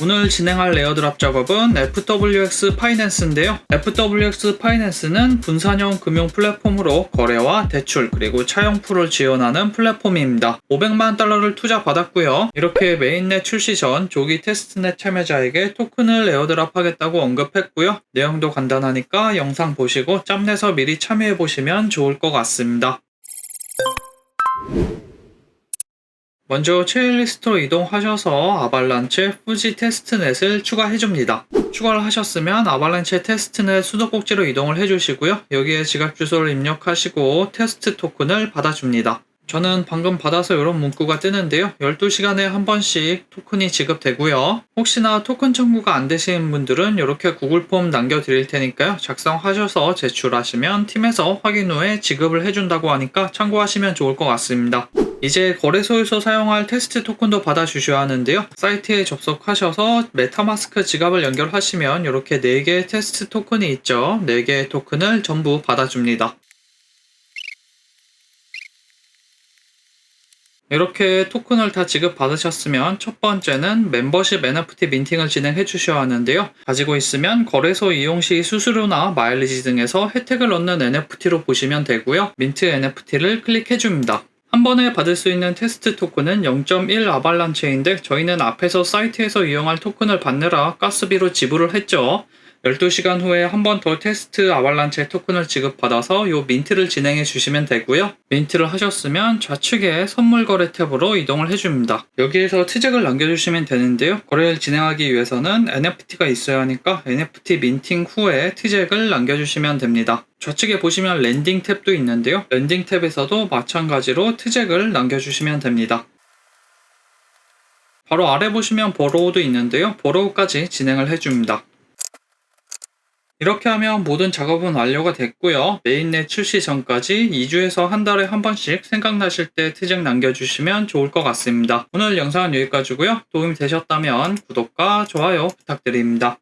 오늘 진행할 레어드랍 작업은 FWX 파이낸스인데요. FWX 파이낸스는 분산형 금융 플랫폼으로 거래와 대출 그리고 차용풀을 지원하는 플랫폼입니다. 500만 달러를 투자 받았고요. 이렇게 메인넷 출시 전 조기 테스트넷 참여자에게 토큰을 에어드랍 하겠다고 언급했고요. 내용도 간단하니까 영상 보시고 짬내서 미리 참여해 보시면 좋을 것 같습니다. 먼저 체일리스트로 이동하셔서 아발란체 후지 테스트넷을 추가해줍니다. 추가를 하셨으면 아발란체 테스트넷 수도꼭지로 이동을 해주시고요. 여기에 지갑 주소를 입력하시고 테스트 토큰을 받아줍니다. 저는 방금 받아서 이런 문구가 뜨는데요. 12시간에 한 번씩 토큰이 지급되고요. 혹시나 토큰 청구가 안 되시는 분들은 이렇게 구글 폼 남겨드릴 테니까요. 작성하셔서 제출하시면 팀에서 확인 후에 지급을 해준다고 하니까 참고하시면 좋을 것 같습니다. 이제 거래소에서 사용할 테스트 토큰도 받아주셔야 하는데요. 사이트에 접속하셔서 메타마스크 지갑을 연결하시면 이렇게 4개의 테스트 토큰이 있죠. 4개의 토큰을 전부 받아줍니다. 이렇게 토큰을 다 지급받으셨으면 첫 번째는 멤버십 NFT 민팅을 진행해 주셔야 하는데요. 가지고 있으면 거래소 이용 시 수수료나 마일리지 등에서 혜택을 얻는 NFT로 보시면 되고요. 민트 NFT를 클릭해 줍니다. 한 번에 받을 수 있는 테스트 토큰은 0.1 아발란체인데 저희는 앞에서 사이트에서 이용할 토큰을 받느라 가스비로 지불을 했죠. 12시간 후에 한 번 더 테스트 아발란체 토큰을 지급받아서 요 민트를 진행해 주시면 되고요. 민트를 하셨으면 좌측에 선물 거래 탭으로 이동을 해줍니다. 여기에서 트잭을 남겨주시면 되는데요. 거래를 진행하기 위해서는 NFT가 있어야 하니까 NFT 민팅 후에 트잭을 남겨주시면 됩니다. 좌측에 보시면 랜딩 탭도 있는데요. 랜딩 탭에서도 마찬가지로 트잭을 남겨주시면 됩니다. 바로 아래 보시면 보로우도 있는데요. 보로우까지 진행을 해줍니다. 이렇게 하면 모든 작업은 완료가 됐고요. 메인넷 출시 전까지 2주에서 한 달에 한 번씩 생각나실 때 트잭 남겨주시면 좋을 것 같습니다. 오늘 영상은 여기까지고요. 도움이 되셨다면 구독과 좋아요 부탁드립니다.